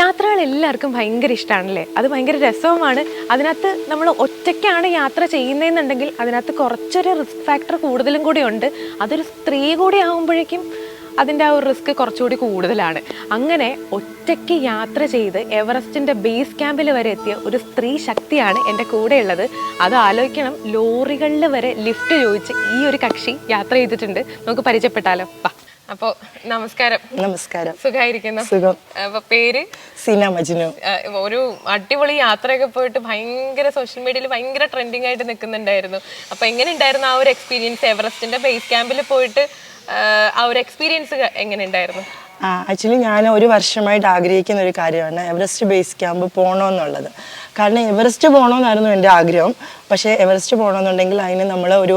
യാത്രകൾ എല്ലാവർക്കും ഭയങ്കര ഇഷ്ടമാണല്ലേ അത് ഭയങ്കര രസവുമാണ്. അതിനകത്ത് നമ്മൾ ഒറ്റയ്ക്കാണ് യാത്ര ചെയ്യുന്നതെന്നുണ്ടെങ്കിൽ അതിനകത്ത് കുറച്ചൊരു റിസ്ക് ഫാക്ടർ കൂടുതലും കൂടി ഉണ്ട്. അതൊരു സ്ത്രീ കൂടി ആകുമ്പോഴേക്കും അതിന്റെ ആ ഒരു റിസ്ക് കുറച്ചുകൂടി കൂടുതലാണ്. അങ്ങനെ ഒറ്റയ്ക്ക് യാത്ര ചെയ്ത് എവറസ്റ്റിന്റെ ബേസ് ക്യാമ്പിൽ വരെ എത്തിയ ഒരു സ്ത്രീ ശക്തിയാണ് എന്റെ കൂടെയുള്ളത്. അത് ആലോചിക്കണം ലോറികളിൽ വരെ ലിഫ്റ്റ് ചോദിച്ച് ഈ ഒരു കക്ഷി യാത്ര ചെയ്തിട്ടുണ്ട്. നമുക്ക് പരിചയപ്പെട്ടാലോ? വാ. അപ്പോൾ നമസ്കാരം. നമസ്കാരം. സുഖമായിരിക്കുന്നു സുഖം. അപ്പൊ പേര്? സീന മജ്നു. ഒരു അടിപൊളി യാത്രയൊക്കെ പോയിട്ട് ഭയങ്കര സോഷ്യൽ മീഡിയയിൽ ഭയങ്കര ട്രെൻഡിങ് ആയിട്ട് നിൽക്കുന്നുണ്ടായിരുന്നു അപ്പൊ എങ്ങനെ ഉണ്ടായിരുന്നു ആ ഒരു എക്സ്പീരിയൻസ് എവറസ്റ്റിന്റെ ബേസ് ക്യാമ്പിൽ പോയിട്ട് ആ, ആ ഒരു എക്സ്പീരിയൻസ് എങ്ങനെ ഉണ്ടായിരുന്നു ആക്ച്വലി ഞാൻ ഒരു വർഷമായിട്ട് ആഗ്രഹിക്കുന്ന ഒരു കാര്യമാണ് എവറസ്റ്റ് ബേസ് ക്യാമ്പ് പോകണമെന്നുള്ളത് കാരണം എവറസ്റ്റ് പോകണമെന്നായിരുന്നു എന്റെ ആഗ്രഹം. പക്ഷേ എവറസ്റ്റ് പോകണമെന്നുണ്ടെങ്കിൽ അതിന് നമ്മൾ ഒരു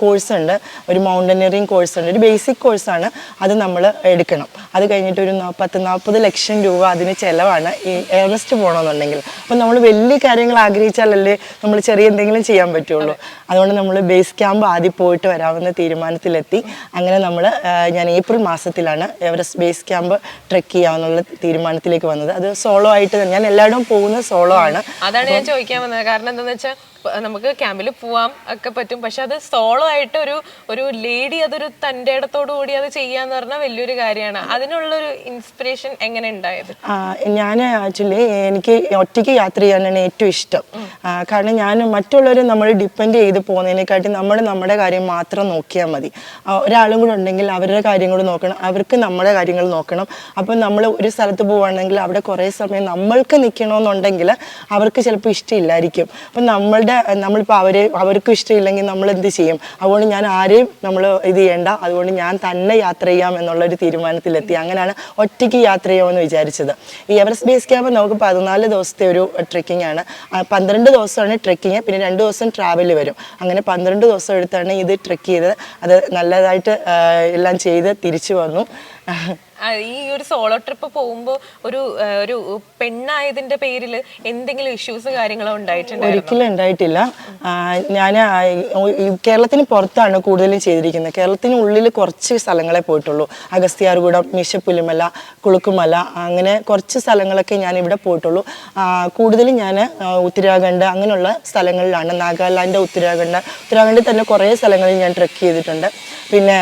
കോഴ്സ് ഉണ്ട്. ഒരു മൗണ്ടനറിങ് കോഴ്സ് ഉണ്ട്. ഒരു ബേസിക് കോഴ്സാണ് അത് നമ്മൾ എടുക്കണം. അത് കഴിഞ്ഞിട്ട് ഒരു പത്ത് നാൽപ്പത് ലക്ഷം രൂപ അതിന് ചിലവാണ് ഈ എവറസ്റ്റ് പോകണമെന്നുണ്ടെങ്കിൽ. അപ്പം നമ്മൾ വലിയ കാര്യങ്ങൾ ആഗ്രഹിച്ചാലല്ലേ നമ്മൾ ചെറിയ എന്തെങ്കിലും ചെയ്യാൻ പറ്റുള്ളൂ. അതുകൊണ്ട് നമ്മൾ ബേസ് ക്യാമ്പ് ആദ്യം പോയിട്ട് വരാമെന്ന തീരുമാനത്തിലെത്തി. അങ്ങനെ നമ്മൾ ഞാൻ ഏപ്രിൽ മാസത്തിലാണ് എവറസ്റ്റ് ബേസ് ക്യാമ്പ് ട്രെക്ക് ചെയ്യാമെന്നുള്ള തീരുമാനത്തിലേക്ക് വന്നത്. അത് സോളോ ആയിട്ട് ഞാൻ എല്ലായിടവും പോകുന്നത് സോളോ ആണ്. അതാണ് ഞാൻ ചോദിക്കാൻ വന്നത്. കാരണം എന്താണെന്ന് വെച്ചാൽ നമുക്ക് ക്യാമ്പിൽ പോവാം ഒക്കെ പറ്റും. പക്ഷെ അത് സോളോ ആയിട്ട് ഒരു ഒരു ലേഡി അതൊരു തന്റെ ഇടത്തോടു കൂടി അത് ചെയ്യാന്ന് പറഞ്ഞാൽ വലിയൊരു കാര്യമാണ്. അതിനുള്ളൊരു ഇൻസ്പിറേഷൻ എങ്ങനെ ഉണ്ടായത്? ഞാൻ ആക്ച്വലി എനിക്ക് ഒറ്റയ്ക്ക് യാത്ര ചെയ്യാനാണ് ഏറ്റവും ഇഷ്ടം. കാരണം ഞാൻ മറ്റുള്ളവരെ നമ്മൾ ഡിപ്പെൻഡ് ചെയ്ത് പോകുന്നതിനെക്കാട്ടി നമ്മൾ നമ്മുടെ കാര്യം മാത്രം നോക്കിയാൽ മതി. ഒരാളും കൂടെ ഉണ്ടെങ്കിൽ അവരുടെ കാര്യം കൂടെ നോക്കണം. അവർക്ക് നമ്മുടെ കാര്യങ്ങൾ നോക്കണം. അപ്പം നമ്മൾ ഒരു സ്ഥലത്ത് പോവുകയാണെങ്കിൽ അവിടെ കുറേ സമയം നമ്മൾക്ക് നിൽക്കണമെന്നുണ്ടെങ്കിൽ അവർക്ക് ചിലപ്പോൾ ഇഷ്ടമില്ലായിരിക്കും. അപ്പം നമ്മളുടെ നമ്മളിപ്പോൾ അവരെ അവർക്കും ഇഷ്ടമില്ലെങ്കിൽ നമ്മൾ എന്ത് ചെയ്യും? അതുകൊണ്ട് ഞാൻ ആരെയും നമ്മൾ ഇത് ചെയ്യേണ്ട. അതുകൊണ്ട് ഞാൻ തന്നെ യാത്ര ചെയ്യാം എന്നുള്ള ഒരു തീരുമാനത്തിലെത്തി. അങ്ങനെയാണ് ഒറ്റയ്ക്ക് യാത്ര ചെയ്യാമെന്ന് വിചാരിച്ചത്. ഈ എവറസ്റ്റ് ബേസ് ക്യാമ്പ് നമുക്ക് പതിനാല് ദിവസത്തെ ഒരു ട്രെക്കിംഗ് ആണ്. പന്ത്രണ്ട് ദിവസമാണ് ട്രെക്കിങ് പിന്നെ രണ്ട് ദിവസം ട്രാവൽ വരും. അങ്ങനെ പന്ത്രണ്ട് ദിവസം എടുത്താണ് ഇത് ട്രെക്ക് ചെയ്തത്. അത് നല്ലതായിട്ട് എല്ലാം ചെയ്ത് തിരിച്ചു വന്നു. ഈ ഒരു സോളോ ട്രിപ്പ് പോകുമ്പോൾ ഒരു ഒരു പെണ്ണായതിന്റെ പേരിൽ എന്തെങ്കിലും ഇഷ്യൂസ് കാര്യങ്ങളോ ഉണ്ടായിട്ടുണ്ടോ ഒരിക്കലും ഉണ്ടായിട്ടില്ല. ഞാൻ കേരളത്തിന് പുറത്താണ് കൂടുതലും ചെയ്തിരിക്കുന്നത്. കേരളത്തിന് ഉള്ളിൽ കുറച്ച് സ്ഥലങ്ങളെ പോയിട്ടുള്ളൂ. അഗസ്ത്യാർകൂടം മീശപ്പുലിമല കുളുക്കുമല അങ്ങനെ കുറച്ച് സ്ഥലങ്ങളൊക്കെ ഞാൻ ഇവിടെ പോയിട്ടുള്ളൂ കൂടുതലും ഞാൻ ഉത്തരാഖണ്ഡ് അങ്ങനെയുള്ള സ്ഥലങ്ങളിലാണ്. നാഗാലാൻഡ് ഉത്തരാഖണ്ഡ്. ഉത്തരാഖണ്ഡിൽ തന്നെ കുറേ സ്ഥലങ്ങളിൽ ഞാൻ ട്രെക്ക് ചെയ്തിട്ടുണ്ട്. പിന്നെ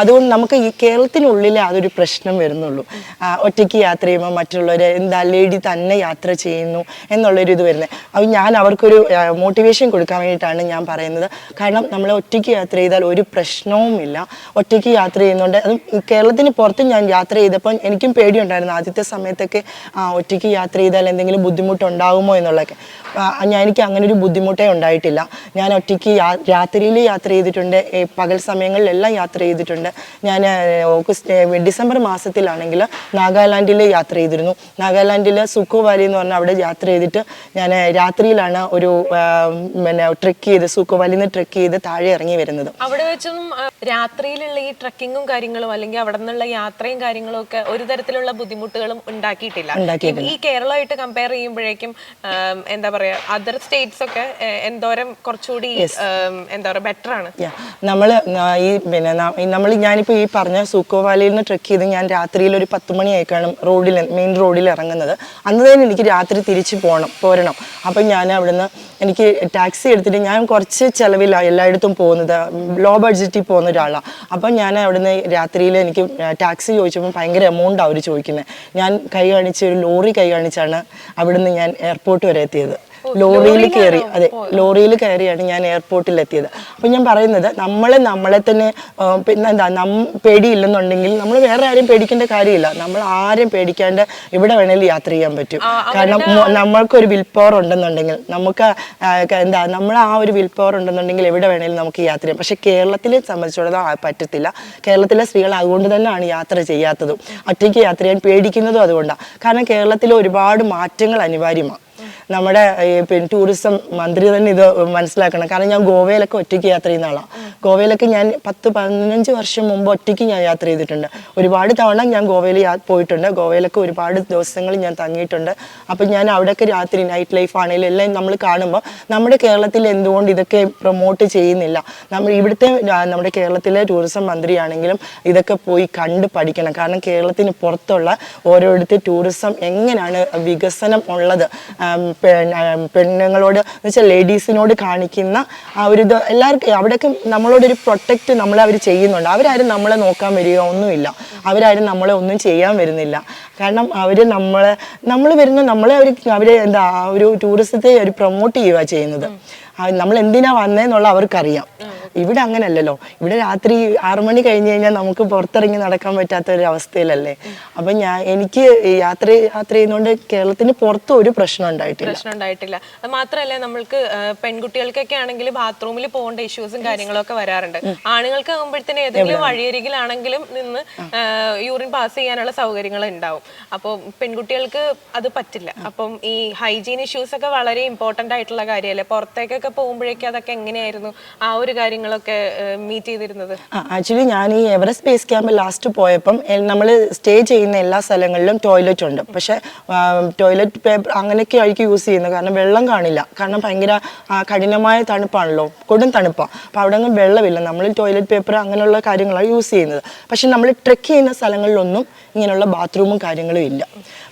അതുകൊണ്ട് നമുക്ക് ഈ കേരളത്തിനുള്ളിൽ അതൊരു പ്രശ്നം വരുന്നുള്ളൂ. ഒറ്റയ്ക്ക് യാത്ര ചെയ്യുമ്പോൾ മറ്റുള്ളവർ എന്താ ലേഡി തന്നെ യാത്ര ചെയ്യുന്നു എന്നുള്ളൊരു ഇത് വരുന്നത്. അപ്പം ഞാൻ അവർക്കൊരു മോട്ടിവേഷൻ കൊടുക്കാൻ വേണ്ടിയിട്ടാണ് ഞാൻ പറയുന്നത്. കാരണം നമ്മൾ ഒറ്റയ്ക്ക് യാത്ര ചെയ്താൽ ഒരു പ്രശ്നവുമില്ല ഒറ്റയ്ക്ക് യാത്ര ചെയ്യുന്നുണ്ട് അത് കേരളത്തിന് പുറത്ത് ഞാൻ യാത്ര ചെയ്തപ്പോൾ എനിക്കും പേടിയുണ്ടായിരുന്നു. ആദ്യത്തെ സമയത്തൊക്കെ ഒറ്റയ്ക്ക് യാത്ര ചെയ്താൽ എന്തെങ്കിലും ബുദ്ധിമുട്ടുണ്ടാകുമോ എന്നുള്ളതൊക്കെ. ഞാൻ എനിക്ക് അങ്ങനെ ഒരു ബുദ്ധിമുട്ടേ ഉണ്ടായിട്ടില്ല. ഞാൻ ഒറ്റയ്ക്ക് രാത്രിയിൽ യാത്ര ചെയ്തിട്ടുണ്ട്. പകൽ സമയങ്ങളിലെല്ലാം യാത്ര ചെയ്തിട്ടുണ്ട്. ഞാൻ ഓഗസ്റ്റ് ഏ, ഡിസംബർ മാസത്തിലാണെങ്കിൽ നാഗാലാൻഡിൽ യാത്ര ചെയ്തിരുന്നു. നാഗാലാൻഡിൽ സുക്കോ വാലി എന്ന് പറഞ്ഞാൽ അവിടെ യാത്ര ചെയ്തിട്ട് ഞാൻ രാത്രിയിലാണ് ഒരു പിന്നെ ട്രെക്ക് ചെയ്ത് സുക്കോ വാലിയിൽ നിന്ന് ട്രെക്ക് ചെയ്ത് താഴെ ഇറങ്ങി വരുന്നത്. അവിടെ വെച്ചും രാത്രിയിലുള്ള ഈ ട്രക്കിങ്ങും കാര്യങ്ങളും അല്ലെങ്കിൽ അവിടെ നിന്നുള്ള യാത്രയും കാര്യങ്ങളും ഒക്കെ ഒരു തരത്തിലുള്ള ബുദ്ധിമുട്ടുകളും ഉണ്ടാക്കിയിട്ടില്ല. ഉണ്ടാക്കിയിട്ടില്ല. ഈ കേരളമായിട്ട് കമ്പയർ ചെയ്യുമ്പോഴേക്കും എന്താ പറയാ അതർ സ്റ്റേറ്റ്സ് ഒക്കെ എന്തോരം കുറച്ചുകൂടി എന്താ പറയാ ബെറ്റർ ആണ്. നമ്മൾ ഈ പിന്നെ നമ്മൾ ഞാനിപ്പോൾ ഈ പറഞ്ഞ സുക്കോ വാലിയിൽ നിന്ന് ട്രെക്ക് ചെയ്ത് ഞാൻ രാത്രിയിൽ ഒരു പത്ത് കാണും റോഡിൽ മെയിൻ റോഡിൽ ഇറങ്ങുന്നത്. അന്ന് തന്നെ എനിക്ക് രാത്രി തിരിച്ച് പോകണം പോരണം. അപ്പം ഞാൻ അവിടുന്ന് എനിക്ക് ടാക്സി എടുത്തിട്ട് ഞാൻ കുറച്ച് ചിലവിലാണ് എല്ലായിടത്തും പോകുന്നത്. ലോ ബഡ്ജറ്റിൽ പോകുന്ന ഒരാളാണ് അപ്പം ഞാൻ അവിടുന്ന് രാത്രിയിൽ എനിക്ക് ടാക്സി ചോദിച്ചപ്പോൾ ഭയങ്കര എമൗണ്ട് അവർ ചോദിക്കുന്നത് ഞാൻ കൈ കാണിച്ച് ഒരു ലോറി കൈ കാണിച്ചാണ് അവിടുന്ന് ഞാൻ എയർപോർട്ട് വരെ എത്തിയത്. ലോറിയിൽ കയറി. അതെ ലോറിയിൽ കയറിയാണ് ഞാൻ എയർപോർട്ടിൽ എത്തിയത് അപ്പം ഞാൻ പറയുന്നത് നമ്മൾ നമ്മളെ തന്നെ പിന്നെ എന്താ നം പേടിയില്ലെന്നുണ്ടെങ്കിൽ നമ്മൾ വേറെ ആരും പേടിക്കേണ്ട കാര്യമില്ല. നമ്മൾ ആരും പേടിക്കാണ്ട് ഇവിടെ വേണേലും യാത്ര ചെയ്യാൻ പറ്റും. കാരണം നമ്മൾക്കൊരു വിൽ പവർ ഉണ്ടെന്നുണ്ടെങ്കിൽ നമുക്ക് എന്താ നമ്മൾ ആ ഒരു വിൽ പവർ ഉണ്ടെന്നുണ്ടെങ്കിൽ എവിടെ വേണേലും നമുക്ക് യാത്ര ചെയ്യാം. പക്ഷെ കേരളത്തിലെ സംബന്ധിച്ചിടത്തോളം പറ്റത്തില്ല. കേരളത്തിലെ സ്ത്രീകൾ അതുകൊണ്ട് തന്നെയാണ് യാത്ര ചെയ്യാത്തതും. ഒറ്റയ്ക്ക് യാത്ര ചെയ്യാൻ പേടിക്കുന്നതും അതുകൊണ്ടാണ് കാരണം കേരളത്തിൽ ഒരുപാട് മാറ്റങ്ങൾ അനിവാര്യമാണ് നമ്മുടെ പിന്നെ ടൂറിസം മന്ത്രി തന്നെ ഇത് മനസ്സിലാക്കണം. കാരണം ഞാൻ ഗോവയിലൊക്കെ ഒറ്റയ്ക്ക് യാത്ര ചെയ്യുന്ന ആളാണ് ഗോവയിലൊക്കെ ഞാൻ പത്ത് പതിനഞ്ച് വർഷം മുമ്പ് ഒറ്റയ്ക്ക് ഞാൻ യാത്ര ചെയ്തിട്ടുണ്ട്. ഒരുപാട് തവണ ഞാൻ ഗോവയിൽ പോയിട്ടുണ്ട്. ഗോവയിലൊക്കെ ഒരുപാട് ദിവസങ്ങൾ ഞാൻ തങ്ങിയിട്ടുണ്ട്. അപ്പം ഞാൻ അവിടെയൊക്കെ രാത്രി നൈറ്റ് ലൈഫ് ആണെങ്കിലും എല്ലാം നമ്മൾ കാണുമ്പോൾ നമ്മുടെ കേരളത്തിൽ എന്തുകൊണ്ട് ഇതൊക്കെ പ്രൊമോട്ട് ചെയ്യുന്നില്ല? നമ്മൾ ഇവിടുത്തെ നമ്മുടെ കേരളത്തിലെ ടൂറിസം മന്ത്രിയാണെങ്കിലും ഇതൊക്കെ പോയി കണ്ട് പഠിക്കണം. കാരണം കേരളത്തിന് പുറത്തുള്ള ഓരോരുത്തർ ടൂറിസം എങ്ങനെയാണ് വികസനം ഉള്ളത്? ആം, പെ- ആ, പെണ്ണുങ്ങളോട് എന്ന് വെച്ചാൽ ലേഡീസിനോട് കാണിക്കുന്ന ആ ഒരു ഇത് എല്ലാവർക്കും അവിടെയൊക്കെ നമ്മളോടൊരു പ്രൊട്ടക്റ്റ് നമ്മൾ അവർ ചെയ്യുന്നുണ്ട്. അവരാരും നമ്മളെ നോക്കാൻ വരിക ഒന്നുമില്ല. അവരാരും നമ്മളെ ഒന്നും ചെയ്യാൻ വരുന്നില്ല. കാരണം അവർ നമ്മളെ നമ്മൾ വരുന്ന നമ്മളെ അവർ അവരെ എന്താ ഒരു ടൂറിസത്തെ അവർ പ്രൊമോട്ട് ചെയ്യുക ചെയ്യുന്നത്. നമ്മൾ എന്തിനാ വന്നതെന്നുള്ള അവർക്കറിയാം. ഇവിടെ അങ്ങനല്ലല്ലോ. ഇവിടെ രാത്രി ആറു മണി കഴിഞ്ഞ് കഴിഞ്ഞാൽ നമുക്ക് പുറത്തിറങ്ങി നടക്കാൻ പറ്റാത്ത ഒരു അവസ്ഥയിലല്ലേ അപ്പൊ ഞാൻ എനിക്ക് യാത്ര യാത്ര ചെയ്യുന്നതുകൊണ്ട് കേരളത്തിന് പുറത്ത് ഒരു പ്രശ്നം ഉണ്ടായിട്ടില്ല. പ്രശ്നം ഉണ്ടായിട്ടില്ല. അത് മാത്രമല്ല നമ്മൾക്ക് പെൺകുട്ടികൾക്കൊക്കെ ആണെങ്കിൽ ബാത്റൂമിൽ പോകേണ്ട ഇഷ്യൂസും കാര്യങ്ങളൊക്കെ വരാറുണ്ട്. ആണുങ്ങൾക്ക് ആകുമ്പോഴത്തേന് ഏതെങ്കിലും വഴിയരികിലാണെങ്കിലും നിന്ന് യൂറിൻ പാസ് ചെയ്യാനുള്ള സൗകര്യങ്ങൾ ഉണ്ടാവും. അപ്പോൾ പെൺകുട്ടികൾക്ക് അത് പറ്റില്ല. അപ്പം ഈ ഹൈജീൻ ഇഷ്യൂസ് ഒക്കെ വളരെ ഇമ്പോർട്ടന്റ് ആയിട്ടുള്ള കാര്യമല്ലേ പുറത്തേക്കൊക്കെ പോകുമ്പോഴേക്കും അതൊക്കെ എങ്ങനെയായിരുന്നു? ആ ഒരു കാര്യങ്ങളൊക്കെ മീറ്റ് ചെയ്തിരുന്നത്? ആക്ച്വലി ഞാൻ ഈ എവറസ്റ്റ് സ്പേസ് ക്യാമ്പ് ലാസ്റ്റ് പോയപ്പം നമ്മൾ സ്റ്റേ ചെയ്യുന്ന എല്ലാ സ്ഥലങ്ങളിലും ടോയ്ലറ്റ് ഉണ്ട്. പക്ഷേ ടോയ്ലറ്റ് പേപ്പർ അങ്ങനെയൊക്കെ ആയിരിക്കും യൂസ് ചെയ്യുന്നത്. കാരണം വെള്ളം കാണില്ല. കാരണം ഭയങ്കര കഠിനമായ തണുപ്പാണല്ലോ. കൊടും തണുപ്പാണ് അപ്പോൾ അവിടെ ഒന്നും വെള്ളമില്ല. നമ്മൾ ടോയ്ലറ്റ് പേപ്പർ അങ്ങനെയുള്ള കാര്യങ്ങളാണ് യൂസ് ചെയ്യുന്നത്. പക്ഷെ നമ്മൾ ട്രെക്ക് ചെയ്യുന്ന സ്ഥലങ്ങളിലൊന്നും ഇങ്ങനെയുള്ള ബാത്റൂമും കാര്യങ്ങളും ഇല്ല.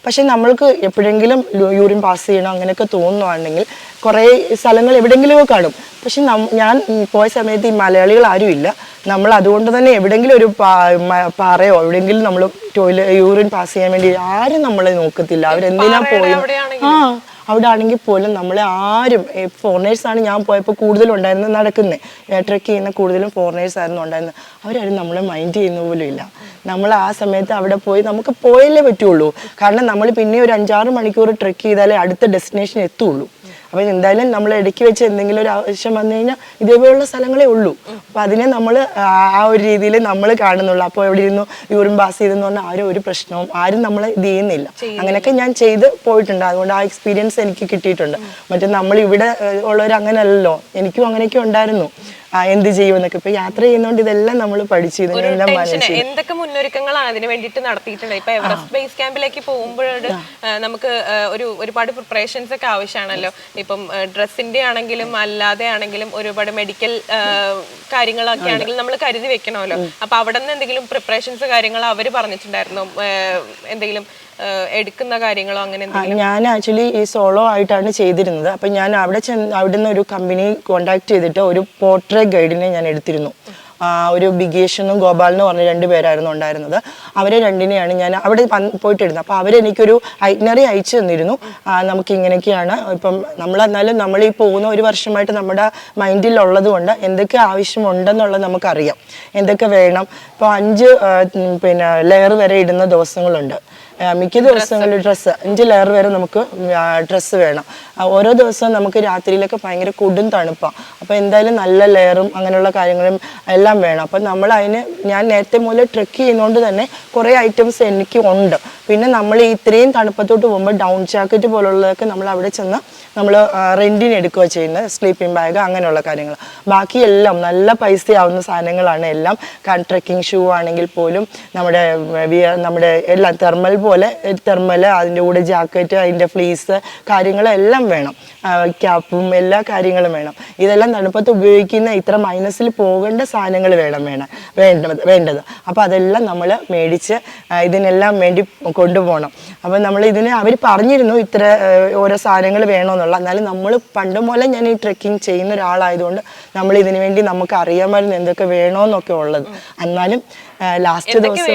പക്ഷെ നമ്മൾക്ക് എപ്പോഴെങ്കിലും യൂറിൻ പാസ് ചെയ്യണം അങ്ങനെയൊക്കെ തോന്നുവാണെങ്കിൽ കുറേ സ്ഥലങ്ങൾ എവിടെയെങ്കിലുമൊക്കെ കാണും. പക്ഷെ ഞാൻ പോയ സമയത്ത് ഈ മലയാളികൾ ആരുമില്ല നമ്മൾ അതുകൊണ്ട് തന്നെ എവിടെയെങ്കിലും ഒരു പാറയോ എവിടെയെങ്കിലും നമ്മൾ ടോയ്ലറ്റ് യൂറിൻ പാസ് ചെയ്യാൻ വേണ്ടി ആരും നമ്മളെ നോക്കത്തില്ല. അവരെന്തിനാ പോയി. ആ അവിടെ ആണെങ്കിൽ പോലും നമ്മളെ ആരും ഫോറിനേഴ്സ് ആണ് ഞാൻ പോയപ്പോൾ കൂടുതലും ഉണ്ടായിരുന്നത് നടക്കുന്നത് ട്രെക്ക് ചെയ്യുന്ന കൂടുതലും ഫോറിനേഴ്സ് ആയിരുന്നു ഉണ്ടായിരുന്നത്. അവരാരും നമ്മളെ മൈൻഡ് ചെയ്യുന്ന പോലും ഇല്ല. നമ്മൾ ആ സമയത്ത് അവിടെ പോയി നമുക്ക് പോയല്ലേ പറ്റുള്ളൂ. കാരണം നമ്മൾ പിന്നെ ഒരു അഞ്ചാറ് മണിക്കൂർ ട്രെക്ക് ചെയ്താലേ അടുത്ത ഡെസ്റ്റിനേഷൻ എത്തുള്ളൂ. അപ്പം എന്തായാലും നമ്മൾ ഇടയ്ക്ക് വെച്ച് എന്തെങ്കിലും ഒരു ആവശ്യം വന്നു കഴിഞ്ഞാൽ ഇതേപോലുള്ള സ്ഥലങ്ങളേ ഉള്ളൂ. അപ്പം അതിനെ നമ്മൾ ആ ഒരു രീതിയിൽ നമ്മൾ കാണുന്നുള്ളൂ. അപ്പോൾ എവിടെ ഇരുന്നു യൂറിൻ പാസ് ചെയ്തെന്ന് പറഞ്ഞാൽ ആരും ഒരു പ്രശ്നവും ആരും നമ്മളെ ഇത് ചെയ്യുന്നില്ല. അങ്ങനെയൊക്കെ ഞാൻ ചെയ്ത് പോയിട്ടുണ്ട്. അതുകൊണ്ട് ആ എക്സ്പീരിയൻസ് എനിക്ക് കിട്ടിയിട്ടുണ്ട്. മറ്റേ നമ്മൾ ഇവിടെ ഉള്ളവർ അങ്ങനെയല്ലല്ലോ എനിക്കും അങ്ങനെയൊക്കെ ഉണ്ടായിരുന്നു. എന്ത് ചെയ്യുമെന്നൊക്കെ ഇപ്പൊ യാത്ര ചെയ്യുന്നോണ്ട് ഇതെല്ലാം നമ്മൾ പഠിച്ചു ഇതിനെല്ലാം എന്തൊക്കെ മുന്നൊരുക്കങ്ങളാണ് അതിന് വേണ്ടിയിട്ട് നടത്തിയിട്ടുള്ളത്? ഇപ്പൊ എവറസ്റ്റ് ബേസ് ക്യാമ്പിലേക്ക് പോകുമ്പോഴൊരു നമുക്ക് ഒരു ഒരുപാട് പ്രിപ്പറേഷൻസ് ഒക്കെ ആവശ്യമാണല്ലോ. ഇപ്പം ഡ്രസ്സിന്റെ ആണെങ്കിലും അല്ലാതെ ആണെങ്കിലും ഒരുപാട് മെഡിക്കൽ കാര്യങ്ങളൊക്കെ ആണെങ്കിലും നമ്മൾ കരുതി വെക്കണമല്ലോ. അപ്പൊ അവിടെ നിന്ന് എന്തെങ്കിലും പ്രിപ്പറേഷൻസ് കാര്യങ്ങൾ അവർ പറഞ്ഞിട്ടുണ്ടായിരുന്നു? എന്തെങ്കിലും എടുക്കുന്ന കാര്യങ്ങളോ അങ്ങനെ ഞാൻ ആക്ച്വലി ഈ സോളോ ആയിട്ടാണ് ചെയ്തിരുന്നത്. അപ്പം ഞാൻ അവിടെ ചെന്ന് അവിടെ നിന്ന് ഒരു കമ്പനി കോണ്ടാക്ട് ചെയ്തിട്ട് ഒരു പോർട്രേ ഗൈഡിനെ ഞാൻ എടുത്തിരുന്നു. ഒരു ബിഗേഷനും ഗോപാൽ എന്ന് പറഞ്ഞ രണ്ട് പേരായിരുന്നു ഉണ്ടായിരുന്നത്. അവരെ രണ്ടിനെയാണ് ഞാൻ അവിടെ പോയിട്ടിരുന്നത്. അപ്പോൾ അവരെനിക്കൊരു ഐറ്റ്നറി അയച്ചു തന്നിരുന്നു. നമുക്ക് ഇങ്ങനെയൊക്കെയാണ് ഇപ്പം നമ്മൾ എന്നാലും നമ്മൾ ഈ പോകുന്ന ഒരു വർഷമായിട്ട് നമ്മുടെ മൈൻഡിൽ ഉള്ളത് കൊണ്ട് എന്തൊക്കെ ആവശ്യമുണ്ടെന്നുള്ളത് നമുക്കറിയാം. എന്തൊക്കെ വേണം. ഇപ്പോൾ അഞ്ച് പിന്നെ ലെയർ വരെ ഇടുന്ന ദിവസങ്ങളുണ്ട്. മിക്ക ദിവസങ്ങളിൽ ഡ്രസ്സ് അഞ്ച് ലെയർ വരെ നമുക്ക് ഡ്രസ്സ് വേണം. ഓരോ ദിവസവും നമുക്ക് രാത്രിയിലൊക്കെ ഭയങ്കര കൊടും തണുപ്പാണ് അപ്പോൾ എന്തായാലും നല്ല ലെയറും അങ്ങനെയുള്ള കാര്യങ്ങളും എല്ലാം വേണം. അപ്പം നമ്മൾ അതിന് ഞാൻ നേരത്തെ മുതൽ ട്രെക്ക് ചെയ്യുന്നതുകൊണ്ട് തന്നെ കുറേ ഐറ്റംസ് എനിക്ക് ഉണ്ട്. പിന്നെ നമ്മൾ ഇത്രയും തണുപ്പത്തോട്ട് പോകുമ്പോൾ ഡൗൺ ജാക്കറ്റ് പോലുള്ളതൊക്കെ നമ്മൾ അവിടെ ചെന്ന് നമ്മൾ റെന്റിന് എടുക്കുക ചെയ്യുന്നത് സ്ലീപ്പിംഗ് ബാഗ് അങ്ങനെയുള്ള കാര്യങ്ങൾ ബാക്കിയെല്ലാം നല്ല പൈസയാവുന്ന സാധനങ്ങളാണ് എല്ലാം. ട്രക്കിംഗ് ഷൂ ആണെങ്കിൽ പോലും നമ്മുടെ നമ്മുടെ എല്ലാം തെർമൽ പോലെ തെർമൽ അതിന്റെ കൂടെ ജാക്കറ്റ് അതിന്റെ ഫ്ലീസ് കാര്യങ്ങളെല്ലാം വേണം. ക്യാപ്പും എല്ലാ കാര്യങ്ങളും വേണം. ഇതെല്ലാം തണുപ്പത്ത് ഉപയോഗിക്കുന്ന ഇത്ര മൈനസിൽ പോകേണ്ട സാധനങ്ങൾ വേണം വേണം വേണ്ടത് വേണ്ടത്. അപ്പോൾ അതെല്ലാം നമ്മൾ മേടിച്ച് ഇതിനെല്ലാം വേണ്ടി കൊണ്ടുപോകണം. അപ്പോൾ നമ്മൾ ഇതിന് അവർ പറഞ്ഞിരുന്നു ഇത്ര ഓരോ സാധനങ്ങൾ വേണമെന്നുള്ള എന്നാലും നമ്മൾ പണ്ട് മുതലേ ഞാൻ ഈ ട്രെക്കിംഗ് ചെയ്യുന്ന ഒരാളായതുകൊണ്ട് നമ്മൾ ഇതിനു വേണ്ടി നമുക്ക് അറിയാമായിരുന്നു എന്തൊക്കെ വേണമെന്നൊക്കെ ഉള്ളത്. എന്നാലും ലാസ്റ്റ് ദിവസം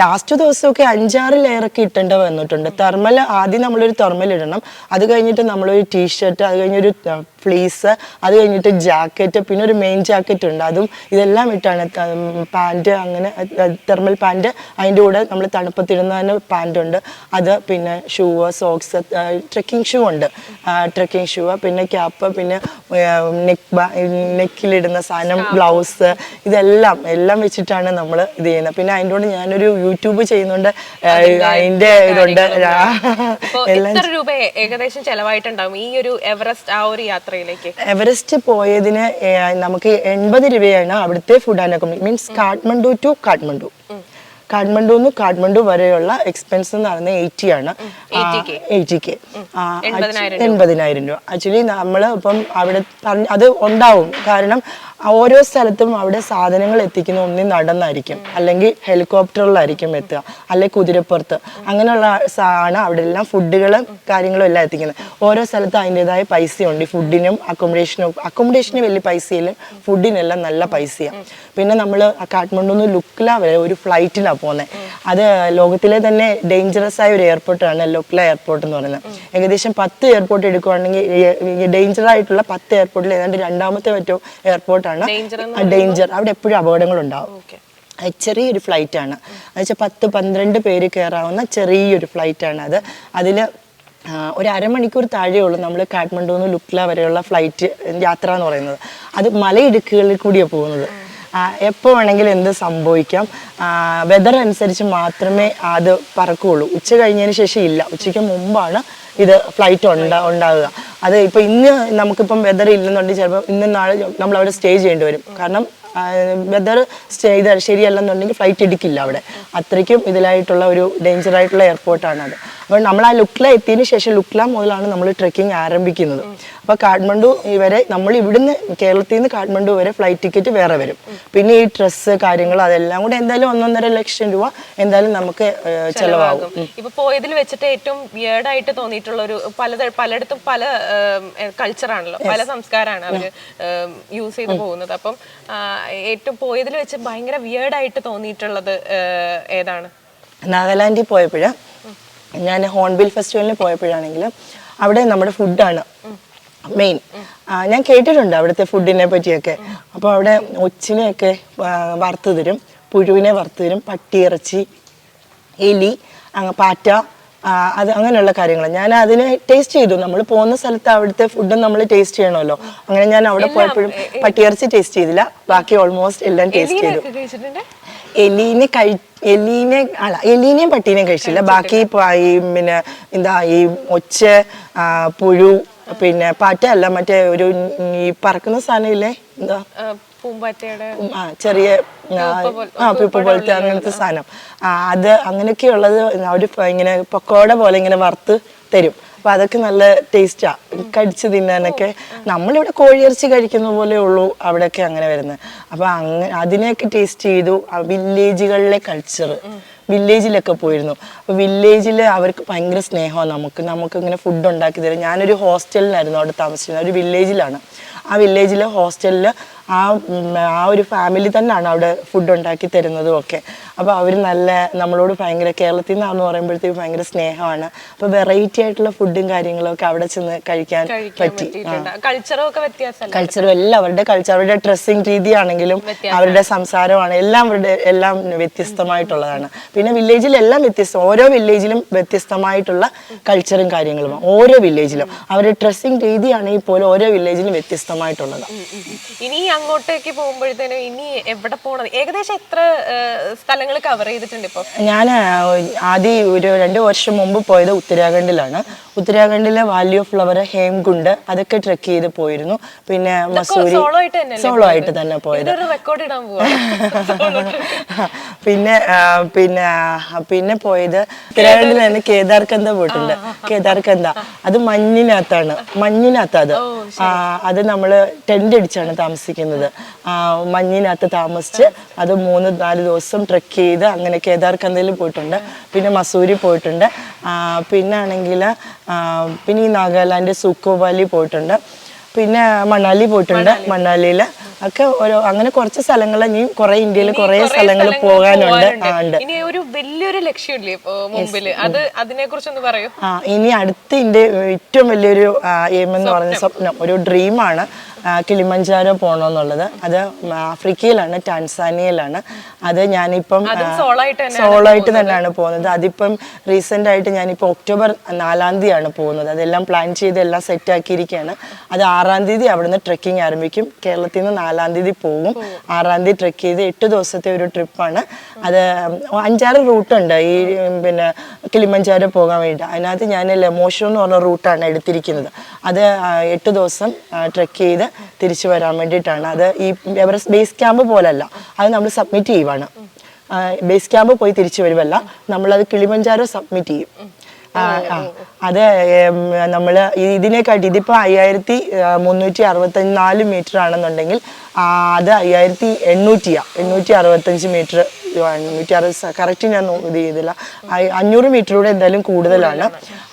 ലാസ്റ്റ് ദിവസമൊക്കെ അഞ്ചാറ് ലെയറൊക്കെ ഇട്ടേണ്ട വന്നിട്ടുണ്ട്. തെർമൽ ആദ്യം നമ്മളൊരു തെർമൽ ഇടണം. അത് കഴിഞ്ഞിട്ട് നമ്മളൊരു ടീഷർട്ട് അത് കഴിഞ്ഞൊരു ഫ്ലീസ് അത് കഴിഞ്ഞിട്ട് ജാക്കറ്റ് പിന്നെ ഒരു മെയിൻ ജാക്കറ്റ് ഉണ്ട്. അതും ഇതെല്ലാം ഇട്ടാണ്. പാന്റ് അങ്ങനെ തെർമൽ പാന്റ് അതിന്റെ കൂടെ നമ്മൾ തണുപ്പത്തിടുന്നതിന് പാന്റ് ഉണ്ട്. അത് പിന്നെ ഷൂവ് സോക്സ് ട്രെക്കിംഗ് ഷൂ ഉണ്ട്. ട്രെക്കിംഗ് ഷൂ പിന്നെ ക്യാപ്പ് പിന്നെ നെക്ക് ബാ നെക്കിലിടുന്ന സാധനം ബ്ലൗസ് ഇതെല്ലാം എല്ലാം വെച്ചിട്ടാണ് നമ്മൾ ഇത് ചെയ്യുന്നത്. പിന്നെ അതിന്റെ കൂടെ ഞാനൊരു യൂട്യൂബ് ചെയ്യുന്നുണ്ട്. അതിന്റെ അതിന്റെ ഇതുണ്ട്. രൂപ ഏകദേശം ചെലവായിട്ടുണ്ടാവും ഈ ഒരു എവറസ്റ്റ് ആ ഒരു യാത്രയിലേക്ക്? എവറസ്റ്റ് പോയതിന് നമുക്ക് എൺപത് രൂപയാണ് അവിടുത്തെ food and accommodation means Kathmandu to Kathmandu. Kathmandu നിന്ന് കാഠ്മണ്ഡു വരെയുള്ള എക്സ്പെൻസ് എന്ന് പറയുന്നത് എയ്റ്റി ആണ്. എയ്റ്റി കെ എൺപതിനായിരം രൂപ. ആക്ച്വലി നമ്മൾ ഇപ്പം അവിടെ പറഞ്ഞ അത് ഉണ്ടാവും. കാരണം ഓരോ സ്ഥലത്തും അവിടെ സാധനങ്ങൾ എത്തിക്കുന്ന ഒന്നി നടന്നായിരിക്കും. അല്ലെങ്കിൽ ഹെലികോപ്റ്ററിലായിരിക്കും എത്തുക. അല്ലെങ്കിൽ കുതിരപ്പുറത്ത്. അങ്ങനെയുള്ള ആണ് അവിടെ എല്ലാം ഫുഡുകളും കാര്യങ്ങളും എല്ലാം എത്തിക്കുന്നത്. ഓരോ സ്ഥലത്തും അതിന്റെതായ പൈസയുണ്ട്. ഫുഡിനും അക്കോമഡേഷനും അക്കോമഡേഷന് വലിയ പൈസയില്ല. ഫുഡിനെല്ലാം നല്ല പൈസയാണ് പിന്നെ നമ്മൾ കാഠ്മണ്ഡുന്ന് ലുക്ല വരെ ഒരു ഫ്ലൈറ്റിലാണ് പോകുന്നത് അത് ലോകത്തിലെ തന്നെ ഡേഞ്ചറസ് ആയ ഒരു എയർപോർട്ടാണ് ലുക്ല എയർപോർട്ട് എന്ന് പറയുന്നത്. ഏകദേശം പത്ത് എയർപോർട്ട് എടുക്കുവാണെങ്കിൽ ഡേഞ്ചർ ആയിട്ടുള്ള പത്ത് എയർപോർട്ടിൽ ഏതാണ്ട് രണ്ടാമത്തെ മറ്റോ എയർപോർട്ടാണ് ഡേഞ്ചർ അവിടെ എപ്പോഴും അപകടങ്ങൾ ഉണ്ടാവും. ചെറിയൊരു ഫ്ലൈറ്റാണ് എന്നുവെച്ചാൽ പത്ത് പന്ത്രണ്ട് പേര് കയറാവുന്ന ചെറിയൊരു ഫ്ലൈറ്റാണ് അത്. അതിൽ ഒരു അരമണിക്കൂർ താഴെയുള്ളൂ നമ്മൾ കാഠ്മണ്ഡുന്ന് ലുക്ല വരെയുള്ള ഫ്ലൈറ്റ് യാത്ര എന്ന് പറയുന്നത്. അത് മലയിടുക്കുകളിൽ കൂടിയാണ് പോകുന്നത്. എപ്പോൾ വേണമെങ്കിലും എന്ത് സംഭവിക്കാം? വെതർ അനുസരിച്ച് മാത്രമേ അത് പറക്കുകയുള്ളൂ ഉച്ച കഴിഞ്ഞതിന് ശേഷം ഇല്ല. ഉച്ചയ്ക്ക് മുമ്പാണ് ഇത് ഫ്ലൈറ്റ് ഉണ്ടാ ഉണ്ടാകുക അത് ഇപ്പം ഇന്ന് നമുക്കിപ്പം വെതർ ഇല്ലെന്നുണ്ടെങ്കിൽ ചിലപ്പോൾ ഇന്ന് നാളെ നമ്മൾ അവിടെ സ്റ്റേ ചെയ്യേണ്ടി വരും. കാരണം വെതർ സ്റ്റേ ചെയ്ത് ശരിയല്ലെന്നുണ്ടെങ്കിൽ ഫ്ലൈറ്റ് എടുക്കില്ല അവിടെ. അത്രയ്ക്കും ഇതിലായിട്ടുള്ള ഒരു ഡേഞ്ചറായിട്ടുള്ള എയർപോർട്ടാണത് അപ്പോൾ നമ്മൾ ആ ലുക്ല എത്തിയതിന് ശേഷം ലുക്ല മുതലാണ് നമ്മൾ ട്രെക്കിംഗ് ആരംഭിക്കുന്നത്. അപ്പോൾ കാഠ്മണ്ഡു വരെ നമ്മൾ ഇവിടുന്ന് കേരളത്തിൽ നിന്ന് കാഠ്മണ്ഡു വരെ ഫ്ലൈറ്റ് ടിക്കറ്റ് വേറെ വരും. പിന്നെ ഈ ഡ്രസ്സ് കാര്യങ്ങൾ അതെല്ലാം കൂടെ എന്തായാലും ഒന്നൊന്നര ലക്ഷം രൂപ എന്തായാലും നമുക്ക് ചിലവാകും. ഇപ്പൊ പോയതിൽ വെച്ചിട്ട് ഏറ്റവും വിയേഡായിട്ട് തോന്നിയിട്ടുള്ള ഒരു പല പലയിടത്തും പല കൾച്ചറാണല്ലോ പല സംസ്കാരമാണ് അവർ യൂസ് ചെയ്ത് പോകുന്നത്. അപ്പം ഏറ്റവും പോയതിൽ വെച്ച് ഭയങ്കര വിയേർഡായിട്ട് തോന്നിയിട്ടുള്ളത് ഏതാണ്? നാഗാലാൻഡിൽ പോയപ്പോഴ് ഞാൻ ഹോൺബിൽ ഫെസ്റ്റിവലിന് പോയപ്പോഴാണെങ്കിൽ അവിടെ നമ്മുടെ ഫുഡാണ് മെയിൻ. ഞാൻ കേട്ടിട്ടുണ്ട് അവിടുത്തെ ഫുഡിനെ പറ്റിയൊക്കെ. അപ്പോൾ അവിടെ ഒച്ചിനെയൊക്കെ വറുത്ത് തരും പുഴുവിനെ വറുത്ത് തരും പട്ടിയിറച്ചി എലി അങ്ങ് പാറ്റ അത് അങ്ങനെയുള്ള കാര്യങ്ങൾ ഞാൻ അതിനെ ടേസ്റ്റ് ചെയ്തു. നമ്മൾ പോകുന്ന സ്ഥലത്ത് അവിടുത്തെ ഫുഡും നമ്മൾ ടേസ്റ്റ് ചെയ്യണമല്ലോ. അങ്ങനെ ഞാൻ അവിടെ പോയപ്പോഴും പട്ടിയിറച്ചി ടേസ്റ്റ് ചെയ്തില്ല. ബാക്കി ഓൾമോസ്റ്റ് എല്ലാം ടേസ്റ്റ് ചെയ്തു. എലീനെ കഴി എലീനെ അല്ല എലീനെയും പട്ടീനെയും കഴിച്ചില്ല. ബാക്കി ഈ പിന്നെ എന്താ ഈ ഒച്ച പുഴു പിന്നെ പാറ്റ അല്ല മറ്റേ ഒരു ഈ പറക്കുന്ന സാധനം ഇല്ലേ എന്താ? ആ, ചെറിയ ആ, പിപ്പ പോലത്തെ അങ്ങനത്തെ സാധനം. അത് അങ്ങനെയൊക്കെയുള്ളത് ഒരു ഇങ്ങനെ പക്കോട പോലെ ഇങ്ങനെ വറുത്ത് തരും. അപ്പൊ അതൊക്കെ നല്ല ടേസ്റ്റാ. കടിച്ച് തിന്നാനൊക്കെ. നമ്മളിവിടെ കോഴിയിറച്ചി കഴിക്കുന്ന പോലെ ഉള്ളൂ അവിടെയൊക്കെ അങ്ങനെ വരുന്നത് അപ്പൊ അങ്ങനെ അതിനെയൊക്കെ ടേസ്റ്റ് ചെയ്തു. വില്ലേജുകളിലെ കൾച്ചർ വില്ലേജിലൊക്കെ പോയിരുന്നു. അപ്പോൾ വില്ലേജിൽ അവർക്ക് ഭയങ്കര സ്നേഹമാണ് നമുക്ക്. നമുക്ക് ഇങ്ങനെ ഫുഡ് ഉണ്ടാക്കി തരും. ഞാനൊരു ഹോസ്റ്റലിലായിരുന്നു അവിടെ താമസിച്ചിരുന്നത് ഒരു വില്ലേജിലാണ് ആ വില്ലേജിലെ ഹോസ്റ്റലിൽ ആ ആ ഒരു ഫാമിലി തന്നെയാണ് അവിടെ ഫുഡ് ഉണ്ടാക്കി തരുന്നതും ഒക്കെ. അപ്പോൾ അവർ നല്ല നമ്മളോട് ഭയങ്കര കേരളത്തിൽ നിന്നാന്ന് പറയുമ്പോഴത്തേക്ക് ഭയങ്കര സ്നേഹമാണ്. അപ്പോൾ വെറൈറ്റി ആയിട്ടുള്ള ഫുഡും കാര്യങ്ങളൊക്കെ അവിടെ ചെന്ന് കഴിക്കാൻ പറ്റി. കൾച്ചറും എല്ലാം അവരുടെ കൾച്ചർ അവരുടെ ഡ്രസ്സിങ് രീതിയാണെങ്കിലും അവരുടെ സംസാരമാണ് എല്ലാം അവരുടെ എല്ലാം വ്യത്യസ്തമായിട്ടുള്ളതാണ്. പിന്നെ വില്ലേജിൽ എല്ലാം വ്യത്യസ്തം. ഓരോ വില്ലേജിലും വ്യത്യസ്തമായിട്ടുള്ള കൾച്ചറും കാര്യങ്ങളും ഓരോ വില്ലേജിലും അവരുടെ ഡ്രസ്സിങ് രീതിയാണെങ്കിൽ പോലും ഓരോ വില്ലേജിലും വ്യത്യസ്തമായിട്ടുള്ളതാണ് ഇനി അങ്ങോട്ടേക്ക് പോകുമ്പോഴത്തേനും ഇനി എവിടെ പോണത്? ഏകദേശം എത്ര സ്ഥലങ്ങൾ കവർ ചെയ്തിട്ടുണ്ട് ഇപ്പൊ. ഞാൻ ആദ്യം ഒരു രണ്ട് വർഷം മുമ്പ് പോയത് ഉത്തരാഖണ്ഡിലാണ്. ഉത്തരാഖണ്ഡിലെ വാലി ഓഫ് ഫ്ലവർ ഹേംകുണ്ട് അതൊക്കെ ട്രെക്ക് ചെയ്ത് പോയിരുന്നു. പിന്നെ മസൂരി സോളോ ആയിട്ട് തന്നെ പോയത്. റെക്കോർഡ് ഇടാൻ പോവാ. പിന്നെ പിന്നെ പിന്നെ പോയത് ഉത്തരാഖണ്ഡിൽ നിന്ന് കേദാർകന്ദ പോയിട്ടുണ്ട്. കേദാർകന്ദ അത് മഞ്ഞിനകത്താണ്. മഞ്ഞിനകത്ത് അത്. അത് നമ്മൾ ടെന്റ് അടിച്ചാണ് താമസിക്കുന്നത്. മഞ്ഞിനകത്ത് താമസിച്ച് അത് മൂന്ന് നാല് ദിവസം ട്രെക്ക് ചെയ്ത് അങ്ങനെ കേദാർകന്ദയിൽ പോയിട്ടുണ്ട്. പിന്നെ മസൂരി പോയിട്ടുണ്ട്. പിന്നെ ആണെങ്കിൽ പിന്നെ ഈ നാഗാലാൻഡ് സുക്കോ വാലി പോയിട്ടുണ്ട്. പിന്നെ മണാലി പോയിട്ടുണ്ട് മണാലിയിൽ ഒക്കെ ഓരോ അങ്ങനെ കുറച്ച് സ്ഥലങ്ങൾ ഇനി കുറെ ഇന്ത്യയിൽ കുറെ സ്ഥലങ്ങൾ പോകാനുണ്ട്. ഇനി ഒരു വലിയൊരു ലക്ഷ്യമില്ലേ ഇപ്പോ അത് അതിനെ കുറിച്ചൊന്ന് പറയൂ. ആ ഇനി അടുത്ത ഇന്ത്യ ഏറ്റവും വലിയൊരു എയിം എന്ന് പറഞ്ഞ സ്വപ്നം ഒരു ഡ്രീമാണ് കിളിമഞ്ചാരോ പോകണമെന്നുള്ളത് അത് ആഫ്രിക്കയിലാണ് ടാൻസാനിയയിലാണ്. അത് ഞാനിപ്പം സോളായിട്ട് തന്നെയാണ് സോളോ ആയിട്ട് തന്നെയാണ് പോകുന്നത്. അതിപ്പം റീസെന്റ് ആയിട്ട് ഞാനിപ്പോൾ ഒക്ടോബർ നാലാം തീയതിയാണ് പോകുന്നത്. അതെല്ലാം പ്ലാൻ ചെയ്ത് എല്ലാം സെറ്റ് ആക്കിയിരിക്കുകയാണ് അത് ആറാം തീയതി അവിടുന്ന് ട്രെക്കിംഗ് ആരംഭിക്കും. കേരളത്തിൽ നിന്ന് നാലാം തീയതി പോകും. ആറാം തീയതി ട്രെക്ക് ചെയ്ത് എട്ട് ദിവസത്തെ ഒരു ട്രിപ്പാണ്. അത് അഞ്ചാറ് റൂട്ടുണ്ട് ഈ പിന്നെ കിളിമഞ്ചാരോ പോകാൻ വേണ്ടി അതിനകത്ത് ഞാൻ ലെമോഷോ എന്ന് പറഞ്ഞ റൂട്ടാണ് എടുത്തിരിക്കുന്നത്. അത് എട്ട് ദിവസം ട്രെക്ക് ചെയ്ത് തിരിച്ചു വരാൻ വേണ്ടിയിട്ടാണ്. അത് ഈ എവറസ്റ്റ് ബേസ് ക്യാമ്പ് പോലല്ല. അത് നമ്മൾ സബ്മിറ്റ് ചെയ്യുവാണ്. ബേസ് ക്യാമ്പ് പോയി തിരിച്ചു വരുമല്ല നമ്മളത് കിളിമഞ്ചാരോ സബ്മിറ്റ് ചെയ്യും. അത് നമ്മൾ ഇതിനെക്കാട്ടി ഇതിപ്പോൾ അയ്യായിരത്തി മുന്നൂറ്റി അറുപത്തി നാല് മീറ്റർ ആണെന്നുണ്ടെങ്കിൽ അത് അയ്യായിരത്തി എണ്ണൂറ്റിയാ. എണ്ണൂറ്റി അറുപത്തഞ്ച് മീറ്റർ എണ്ണൂറ്റി അറുപത് കറക്റ്റ് ഞാൻ ഇത് ചെയ്തില്ല. അഞ്ഞൂറ് മീറ്ററൂടെ എന്തായാലും കൂടുതലാണ്.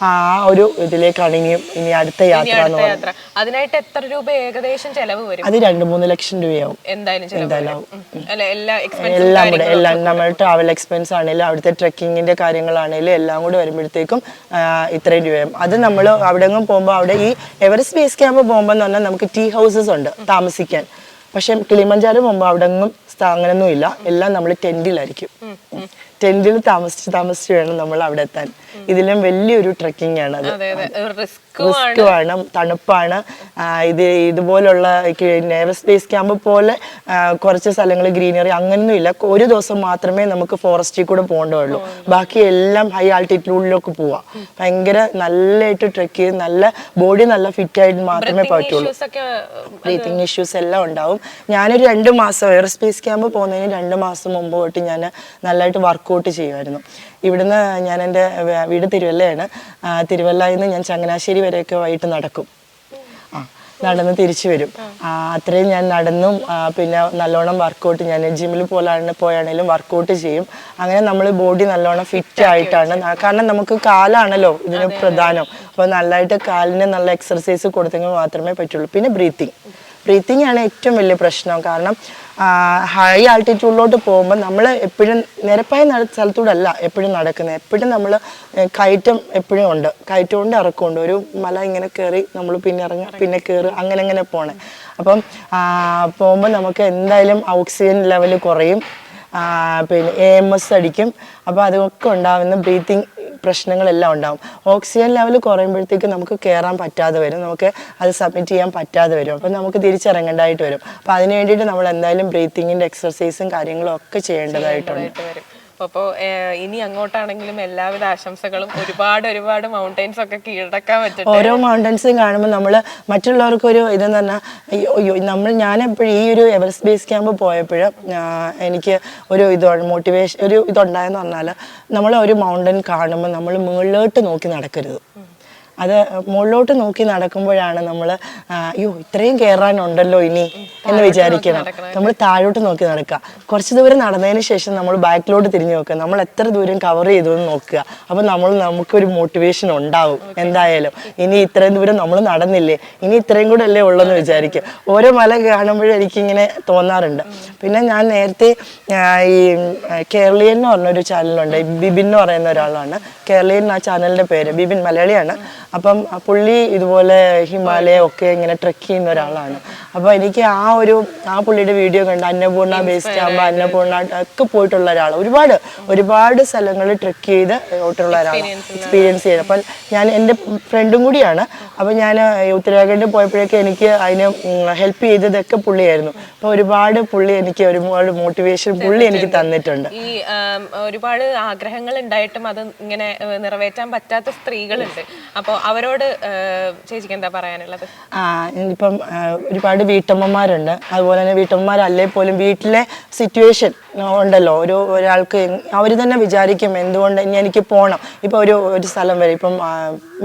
ആ ഒരു ഇതിലേക്കാണ് ഇനി ഇനി അടുത്ത യാത്ര എന്ന് പറയുന്നത്. അതിനായിട്ട് എത്ര രൂപ ഏകദേശം ചെലവ് വരും? അത് രണ്ട് മൂന്ന് ലക്ഷം രൂപയാവും. എന്തായാലും എല്ലാ കൂടെ എല്ലാം നമ്മൾ ട്രാവൽ എക്സ്പെൻസ് ആണെങ്കിലും അവിടുത്തെ ട്രെക്കിങ്ങിന്റെ കാര്യങ്ങളാണെങ്കിലും എല്ലാം കൂടെ വരുമ്പോഴത്തേക്കും ഇത്രയും രൂപയും അത് നമ്മൾ അവിടെ പോകുമ്പോൾ അവിടെ ഈ എവറസ്റ്റ് ബേസ് ക്യാമ്പ് പോകുമ്പോൾ എന്ന് പറഞ്ഞാൽ നമുക്ക് ടീ ഹൗസസ് ഉണ്ട് താമസിക്കാൻ. പക്ഷെ കിളിമഞ്ചാരം പോകുമ്പോൾ അവിടെ ഒന്നും അങ്ങനെയൊന്നും ഇല്ല എല്ലാം നമ്മൾ ടെന്റിലായിരിക്കും ടെന്റിൽ താമസിച്ച് താമസിച്ച് വേണം നമ്മൾ അവിടെ എത്താൻ. ഇതിലും വലിയൊരു ട്രക്കിംഗ് ആണ് അത്. അതെ അതെ. റിസ്ക് റിസ്ക് വേണം തണുപ്പാണ്. ഇത് ഇതുപോലുള്ള നേവൽ സ്പേസ് ക്യാമ്പ് പോലെ കുറച്ച് സ്ഥലങ്ങൾ ഗ്രീനറി അങ്ങനെയൊന്നും ഇല്ല. ഒരു ദിവസം മാത്രമേ നമുക്ക് ഫോറസ്റ്റിൽ കൂടെ പോകേണ്ടതുള്ളൂ. ബാക്കി എല്ലാം ഹൈ ആൾട്ടിറ്റ്യൂഡിലൊക്കെ പോവാം. ഭയങ്കര നല്ലതായിട്ട് ട്രെക്ക് ചെയ്ത് നല്ല ബോഡി നല്ല ഫിറ്റ് ആയിട്ട് മാത്രമേ പറ്റുള്ളൂ. ബ്രീത്തിങ് ഇഷ്യൂസ് എല്ലാം ഉണ്ടാവും. ഞാനൊരു രണ്ട് മാസം എയർ സ്പേസ് ക്യാമ്പ് പോകുന്നതിന് രണ്ട് മാസം മുമ്പ് തൊട്ട് ഞാൻ നല്ലതായിട്ട് വർക്കൗട്ട് ചെയ്യുമായിരുന്നു. ഇവിടുന്ന് ഞാൻ എന്റെ വീട് തിരുവല്ലയാണ്. തിരുവല്ലയിൽ നിന്ന് ഞാൻ ചങ്ങനാശ്ശേരി വരെയൊക്കെ വൈകിട്ട് നടക്കും. നടന്ന് തിരിച്ചു വരും. അത്രയും ഞാൻ നടന്നും പിന്നെ നല്ലോണം വർക്കൗട്ട് ഞാൻ ജിമ്മിൽ പോലാണ് പോയാണെങ്കിലും വർക്കൗട്ട് ചെയ്യും. അങ്ങനെ നമ്മൾ ബോഡി നല്ലോണം ഫിറ്റ് ആയിട്ടാണ്. കാരണം നമുക്ക് കാലാണല്ലോ ഇതിന് പ്രധാനം. അപ്പോൾ നല്ലതായിട്ട് കാലിന് നല്ല എക്സർസൈസ് കൊടുത്തെങ്കിൽ മാത്രമേ പറ്റുള്ളൂ. പിന്നെ ബ്രീത്തിങ് ബ്രീത്തിങ് ആണ് ഏറ്റവും വലിയ പ്രശ്നം. കാരണം ഹൈ ആൾട്ടിറ്റ്യൂഡിലോട്ട് പോകുമ്പോൾ നമ്മൾ എപ്പോഴും നിരപ്പായ സ്ഥലത്തൂടെ അല്ല എപ്പോഴും നടക്കുന്നത് എപ്പോഴും നമ്മൾ കയറ്റം എപ്പോഴും ഉണ്ട്. കയറ്റം കൊണ്ട് ഇറക്കമുണ്ട് ഒരു മല ഇങ്ങനെ കയറി നമ്മൾ പിന്നെ ഇറങ്ങുക പിന്നെ കയറി അങ്ങനെ അങ്ങനെ പോണേ. അപ്പം പോകുമ്പോൾ നമുക്ക് എന്തായാലും ഓക്സിജൻ ലെവൽ കുറയും. പിന്നെ എ എം എസ് അടിക്കും. അപ്പോൾ അതൊക്കെ ഉണ്ടാവുന്ന ബ്രീത്തിങ് പ്രശ്നങ്ങളെല്ലാം ഉണ്ടാവും. ഓക്സിജൻ ലെവൽ കുറയുമ്പോഴത്തേക്ക് നമുക്ക് കയറാൻ പറ്റാതെ വരും. നമുക്ക് അത് സബ്മിറ്റ് ചെയ്യാൻ പറ്റാതെ വരും. അപ്പം നമുക്ക് തിരിച്ചിറങ്ങേണ്ടതായിട്ട് വരും. അപ്പം അതിന് വേണ്ടിയിട്ട് നമ്മൾ എന്തായാലും ബ്രീത്തിങ്ങിന്റെ എക്സർസൈസും കാര്യങ്ങളും ഒക്കെ ചെയ്യേണ്ടതായിട്ടുണ്ട്. വരും ഇനി അങ്ങോട്ടാണെങ്കിലും എല്ലാവിധ ആശംസകളും ഒരുപാട് ഒരുപാട് മൗണ്ടൈൻസ് ഒക്കെ കീഴടക്കാൻ പറ്റും ഓരോ മൗണ്ടൻസും കാണുമ്പോൾ നമ്മൾ മറ്റുള്ളവർക്ക് ഒരു ഇതെന്ന് പറഞ്ഞാൽ നമ്മൾ ഞാനെപ്പോഴും ഈ ഒരു എവറസ്റ്റ് ബേസ് ക്യാമ്പ് പോയപ്പോഴും എനിക്ക് ഒരു ഇത് മോട്ടിവേഷൻ ഒരു ഇതുണ്ടായെന്ന് പറഞ്ഞാൽ നമ്മൾ ഒരു മൗണ്ടൻ കാണുമ്പോൾ നമ്മൾ മുകളിലോട്ട് നോക്കി നടക്കരുത്. അത് മുകളിലോട്ട് നോക്കി നടക്കുമ്പോഴാണ് നമ്മൾ അയ്യോ ഇത്രയും കയറാനുണ്ടല്ലോ ഇനി എന്ന് വിചാരിക്കണം. നമ്മൾ താഴോട്ട് നോക്കി നടക്കുക. കുറച്ച് ദൂരം നടന്നതിന് ശേഷം നമ്മൾ ബാക്കിലോട്ട് തിരിഞ്ഞു നോക്കുക. നമ്മൾ എത്ര ദൂരം കവർ ചെയ്തു എന്ന് നോക്കുക. അപ്പോൾ നമ്മൾ നമുക്കൊരു മോട്ടിവേഷൻ ഉണ്ടാവും എന്തായാലും. ഇനി ഇത്രയും ദൂരം നമ്മൾ നടന്നില്ലേ? ഇനി ഇത്രയും കൂടെ അല്ലേ ഉള്ളെന്ന് വിചാരിക്കും. ഓരോ മല കാണുമ്പോഴും എനിക്കിങ്ങനെ തോന്നാറുണ്ട്. പിന്നെ ഞാൻ നേരത്തെ ഈ കേരളീയൻ എന്ന് പറഞ്ഞൊരു ചാനലുണ്ട് ബിബിൻ എന്ന് പറയുന്ന ഒരാളാണ്. കേരളീയൻ ആ ചാനലിന്റെ പേര്. ബിബിൻ മലയാളിയാണ്. അപ്പം പുള്ളി ഇതുപോലെ ഹിമാലയ ഒക്കെ ഇങ്ങനെ ട്രെക്ക് ചെയ്യുന്ന ഒരാളാണ്. അപ്പോൾ എനിക്ക് ആ ഒരു ആ പുള്ളിയുടെ വീഡിയോ കണ്ട് അന്നപൂർണ ബേസ് ക്യാമ്പ് അന്നപൂർണ ഒക്കെ പോയിട്ടുള്ള ഒരാൾ. ഒരുപാട് ഒരുപാട് സ്ഥലങ്ങളിൽ ട്രെക്ക് ചെയ്ത് പോയിട്ടുള്ള ഒരാൾ എക്സ്പീരിയൻസ് ചെയ്ത്. അപ്പം ഞാൻ എന്റെ ഫ്രണ്ടും കൂടിയാണ്. അപ്പം ഞാൻ ഉത്തരാഖണ്ഡിൽ പോയപ്പോഴൊക്കെ എനിക്ക് അതിന് ഹെൽപ്പ് ചെയ്തതൊക്കെ പുള്ളിയായിരുന്നു. അപ്പോൾ ഒരുപാട് പുള്ളി എനിക്ക് ഒരുപാട് മോട്ടിവേഷൻ പുള്ളി എനിക്ക് തന്നിട്ടുണ്ട്. ഈ ഒരുപാട് ആഗ്രഹങ്ങൾ ഉണ്ടായിട്ടും അത് ഇങ്ങനെ നിറവേറ്റാൻ പറ്റാത്ത സ്ത്രീകളുണ്ട്. അപ്പോൾ അവരോട് ചേച്ചിക്ക് എന്താ പറയാനുള്ളത്? ആ ഇപ്പം ഒരുപാട് വീട്ടമ്മമാരുണ്ട്. അതുപോലെ തന്നെ വീട്ടമ്മമാരല്ലേ പോലും വീട്ടിലെ സിറ്റുവേഷൻ ഉണ്ടല്ലോ. ഒരു ഒരാൾക്ക് അവർ തന്നെ വിചാരിക്കും എന്തുകൊണ്ട് ഇനി എനിക്ക് പോകണം ഇപ്പം ഒരു ഒരു സ്ഥലം വരെ ഇപ്പം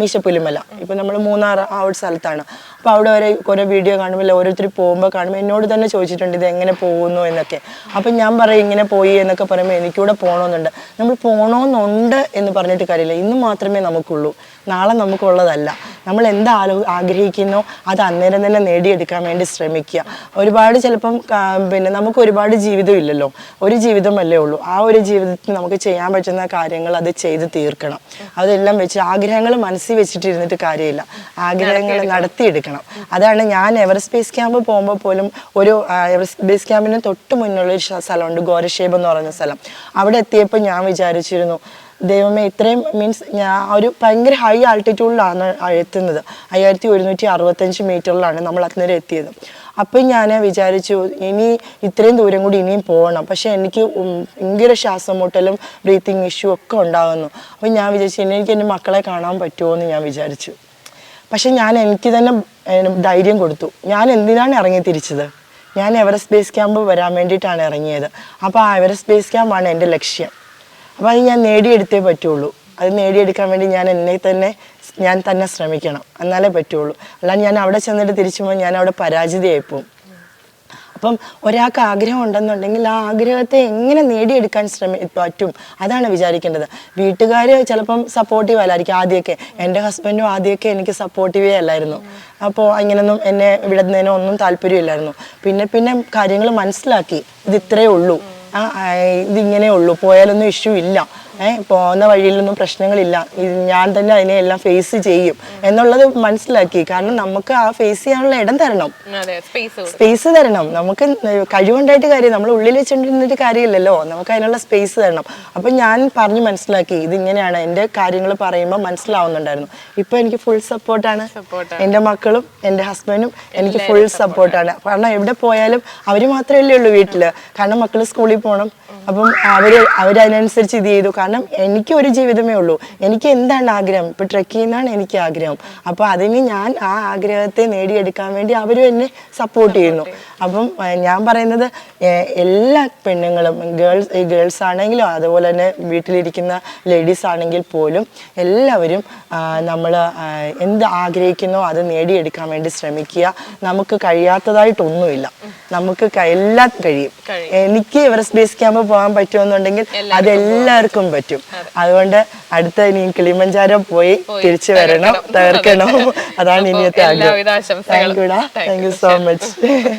മീശപ്പുലിമല. ഇപ്പം നമ്മൾ മൂന്നാർ ആ ഒരു സ്ഥലത്താണ്. അപ്പോൾ അവിടെ വരെ കുറേ വീഡിയോ കാണുമ്പോൾ ഓരോരുത്തർ പോകുമ്പോൾ കാണുമ്പോൾ എന്നോട് തന്നെ ചോദിച്ചിട്ടുണ്ട് ഇത് എങ്ങനെ പോകുന്നു? എന്നൊക്കെ. അപ്പം ഞാൻ പറയും ഇങ്ങനെ പോയി എന്നൊക്കെ പറയുമ്പോൾ എനിക്കൂടെ പോകണമെന്നുണ്ട് നമ്മൾ പോകണമെന്നുണ്ട് എന്ന് പറഞ്ഞിട്ട് കാര്യമില്ല. ഇന്ന് മാത്രമേ നമുക്കുള്ളൂ. നാളെ നമുക്കുള്ളതല്ല. നമ്മൾ എന്താലോ ആലോ ആഗ്രഹിക്കുന്നോ അത് അന്നേരം തന്നെ നേടിയെടുക്കാൻ വേണ്ടി ശ്രമിക്കുക. ഒരുപാട് ചിലപ്പം പിന്നെ നമുക്ക് ഒരുപാട് ജീവിതം ഇല്ലല്ലോ. ഒരു ജീവിതമല്ലേ ഉള്ളൂ. ആ ഒരു ജീവിതത്തിൽ നമുക്ക് ചെയ്യാൻ പറ്റുന്ന കാര്യങ്ങൾ അത് ചെയ്ത് തീർക്കണം. അതെല്ലാം വെച്ച് ആഗ്രഹങ്ങൾ മനസ്സിൽ വെച്ചിട്ടിരുന്നിട്ട് കാര്യമില്ല. ആഗ്രഹങ്ങൾ നടത്തിയെടുക്കണം. അതാണ് ഞാൻ എവറസ്റ്റ് ബേസ് ക്യാമ്പ് പോകുമ്പോൾ പോലും ഒരു എവറസ്റ്റ് ബേസ് ക്യാമ്പിന് തൊട്ട് മുന്നിലുള്ള ഒരു സ്ഥലമുണ്ട്. ഗോരക്ഷേപം എന്ന് പറയുന്ന സ്ഥലം. അവിടെ എത്തിയപ്പോൾ ഞാൻ വിചാരിച്ചിരുന്നു ദൈവമേ ഇത്രയും മീൻസ് ഞാൻ ഒരു ഭയങ്കര ഹൈ ആൾട്ടിറ്റ്യൂഡിലാണ് എത്തുന്നത് അയ്യായിരത്തി ഒരുന്നൂറ്റി അറുപത്തഞ്ച് മീറ്ററിലാണ് നമ്മൾ അന്നേരം എത്തിയത്. അപ്പം ഞാൻ വിചാരിച്ചു ഇനി ഇത്രയും ദൂരം കൂടി ഇനിയും പോകണം. പക്ഷേ എനിക്ക് ഭയങ്കര ശ്വാസം മുട്ടലും ബ്രീത്തിങ് ഇഷ്യൂ ഒക്കെ ഉണ്ടാകുന്നു. അപ്പം ഞാൻ വിചാരിച്ചു ഇനി എനിക്ക് എന്റെ മക്കളെ കാണാൻ പറ്റുമോ എന്ന് ഞാൻ വിചാരിച്ചു. പക്ഷെ ഞാൻ എനിക്ക് തന്നെ ധൈര്യം കൊടുത്തു. ഞാൻ എന്തിനാണ് ഇറങ്ങി തിരിച്ചത്? ഞാൻ എവറസ്റ്റ് ബേസ് ക്യാമ്പ് വരാൻ വേണ്ടിയിട്ടാണ് ഇറങ്ങിയത്. അപ്പോൾ ആ എവറസ്റ്റ് ബേസ് ക്യാമ്പാണ് എന്റെ ലക്ഷ്യം. അപ്പോൾ അത് ഞാൻ നേടിയെടുത്തേ പറ്റുള്ളൂ. അത് നേടിയെടുക്കാൻ വേണ്ടി ഞാൻ എന്നെ തന്നെ ഞാൻ തന്നെ ശ്രമിക്കണം. എന്നാലേ പറ്റുള്ളൂ. അല്ലാതെ ഞാൻ അവിടെ ചെന്നിട്ട് തിരിച്ചു പോകുമ്പോൾ ഞാൻ അവിടെ പരാജിതയായി പോകും അപ്പം ഒരാൾക്ക് ആഗ്രഹം ഉണ്ടെന്നുണ്ടെങ്കിൽ ആ ആഗ്രഹത്തെ എങ്ങനെ നേടിയെടുക്കാൻ ശ്രമി പറ്റും? അതാണ് വിചാരിക്കേണ്ടത്. വീട്ടുകാർ ചിലപ്പം സപ്പോർട്ടീവ് അല്ലായിരിക്കും. ആദ്യമൊക്കെ എന്റെ ഹസ്ബൻഡും ആദ്യമൊക്കെ എനിക്ക് സപ്പോർട്ടീവേ അല്ലായിരുന്നു. അപ്പോൾ അങ്ങനെയൊന്നും എന്നെ വിടുന്നതിനോ ഒന്നും താല്പര്യമില്ലായിരുന്നു. പിന്നെ പിന്നെ കാര്യങ്ങൾ മനസ്സിലാക്കി. ഇത് ഇത്രയേ ഉള്ളൂ. ഇതിങ്ങനെ ഉള്ളൂ പോയാലൊന്നും ഇഷ്യൂ ഇല്ല. പോകുന്ന വഴിയിലൊന്നും പ്രശ്നങ്ങളില്ല. ഞാൻ തന്നെ അതിനെ എല്ലാം ഫേസ് ചെയ്യും. എന്നുള്ളത് മനസ്സിലാക്കി. കാരണം നമുക്ക് ആ ഫേസ് ചെയ്യാനുള്ള ഇടം തരണം. സ്പേസ് തരണം. നമുക്ക് കഴിവുണ്ടായിട്ട് കാര്യം നമ്മൾ ഉള്ളിൽ വെച്ചിരുന്നിട്ട് കാര്യമില്ലല്ലോ നമുക്ക് അതിനുള്ള സ്പേസ് തരണം. അപ്പം ഞാൻ പറഞ്ഞു മനസ്സിലാക്കി ഇത് ഇങ്ങനെയാണ് എന്റെ കാര്യങ്ങൾ പറയുമ്പോൾ മനസ്സിലാവുന്നുണ്ടായിരുന്നു. ഇപ്പം എനിക്ക് ഫുൾ സപ്പോർട്ടാണ് എന്റെ മക്കളും എന്റെ ഹസ്ബൻഡും എനിക്ക് ഫുൾ സപ്പോർട്ടാണ് കാരണം എവിടെ പോയാലും അവർ മാത്രമല്ലേ ഉള്ളൂ വീട്ടിൽ കാരണം മക്കൾ സ്കൂളിൽ പോകണം അപ്പം അവർ അവരതിനനുസരിച്ച് ഇത് ചെയ്തു. കാരണം എനിക്ക് ഒരു ജീവിതമേ ഉള്ളൂ. എനിക്ക് എന്താണ് ആഗ്രഹം? ഇപ്പം ട്രെക്ക് ചെയ്യുന്നതാണ് എനിക്ക് ആഗ്രഹം. അപ്പോൾ അതിന് ഞാൻ ആ ആഗ്രഹത്തെ നേടിയെടുക്കാൻ വേണ്ടി അവരും എന്നെ സപ്പോർട്ട് ചെയ്യുന്നു. അപ്പം ഞാൻ പറയുന്നത് എല്ലാ പെണ്ണുങ്ങളും ഗേൾസ് ഗേൾസ് ആണെങ്കിലും അതുപോലെ തന്നെ വീട്ടിലിരിക്കുന്ന ലേഡീസ് ആണെങ്കിൽ പോലും എല്ലാവരും നമ്മൾ എന്ത് ആഗ്രഹിക്കുന്നോ അത് നേടിയെടുക്കാൻ വേണ്ടി ശ്രമിക്കുക. നമുക്ക് കഴിയാത്തതായിട്ടൊന്നുമില്ല. നമുക്ക് എല്ലാം കഴിയും. എനിക്ക് എവറസ്റ്റ് ബേസ് ക്യാമ്പ് പോകാൻ പറ്റുമെന്നുണ്ടെങ്കിൽ അതെല്ലാവർക്കും പറ്റും. അതുകൊണ്ട് അടുത്ത ഇനി കിളിമഞ്ചാരോ പോയി തിരിച്ചു വരണം തകർക്കണം. അതാണ് ഇനിയത്തെ ആഗ്രഹം. Thank you. So much.